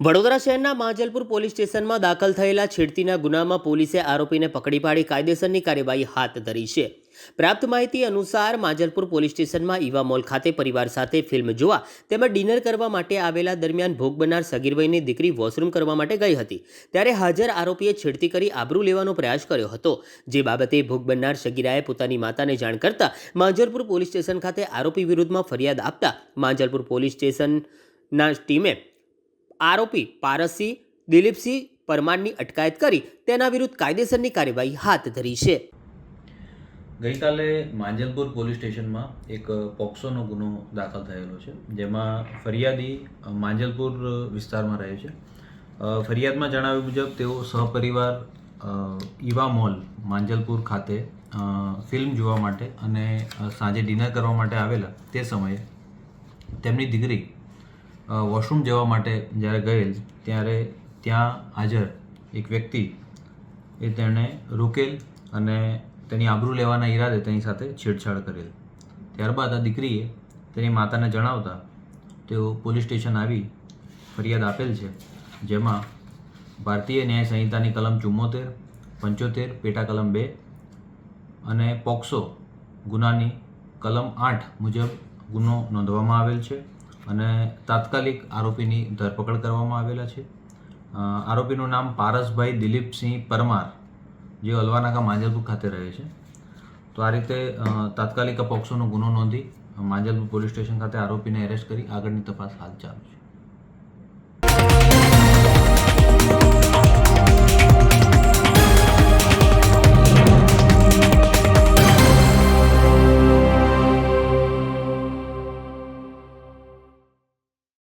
વડોદરા શહેરના માંજલપુર પોલીસ સ્ટેશનમાં દાખલ થયેલા છેડતીના ગુનામાં પોલીસે આરોપીને પકડી પાડી કાયદેસરની કાર્યવાહી હાથ ધરી છે. પ્રાપ્ત માહિતી અનુસાર માંજલપુર પોલીસ સ્ટેશનમાં ઈવા મોલ ખાતે પરિવાર સાથે ફિલ્મ જોવા તેમજ ડિનર કરવા માટે આવેલા દરમિયાન ભોગ બનનાર સગીરવયની દીકરી વોશરૂમ કરવા માટે ગઈ હતી. ત્યારે હાજર આરોપીએ છેડતી કરી આબરૂ લેવાનો પ્રયાસ કર્યો હતો. જે બાબતે ભોગ બનનાર સગીરાએ પોતાની માતાને જાણ કરતા માંજલપુર પોલીસ સ્ટેશન ખાતે આરોપી વિરુદ્ધમાં ફરિયાદ આપતા માંજલપુર પોલીસ સ્ટેશનના ટીમે આરોપી પારસસિંહ દિલીપસિંહ પરમારની અટકાયત કરી તેના વિરુદ્ધ કાયદેસરની કાર્યવાહી હાથ ધરી છે. ગઈકાલે માંજલપુર પોલીસ સ્ટેશનમાં એક પોક્સોનો ગુનો દાખલ થયેલો છે, જેમાં ફરિયાદી માંજલપુર વિસ્તારમાં રહે છે. ફરિયાદમાં જણાવ્યા મુજબ તેઓ સહપરિવાર ઈવા મોલ માંજલપુર ખાતે ફિલ્મ જોવા માટે અને સાંજે ડિનર કરવા માટે આવેલા તે સમયે તેમની દીકરી વોશરૂમ જવા માટે જ્યારે ગયેલ, ત્યારે ત્યાં હાજર એક વ્યક્તિ, એ તેણે રોકેલ અને તેની આબરૂ લેવાના ઈરાદે તેની સાથે છેડછાડ કરેલ. ત્યારબાદ આ દીકરીએ તેની માતાને જણાવતા તેઓ પોલીસ સ્ટેશન આવી ફરિયાદ આપેલ છે, જેમાં ભારતીય ન્યાય સંહિતાની કલમ ચુમ્મોતેર, પંચોતેર, પેટા કલમ બે અને પોક્સો ગુનાની કલમ આઠ મુજબ ગુનો નોંધવામાં આવેલ છે. અને તાત્કાલિક આરોપીની ધરપકડ કરવામાં આવેલા છે. આરોપીનું નામ પારસભાઈ દિલીપસિંહ પરમાર, જે અલવાનાકા માંજલપુર ખાતે રહે છે. તો આ રીતે તાત્કાલિક પોક્સોનો ગુનો નોંધી માંજલપુર પોલીસ સ્ટેશન ખાતે આરોપીને એરેસ્ટ કરી આગળની તપાસ હાલ ચાલુ છે.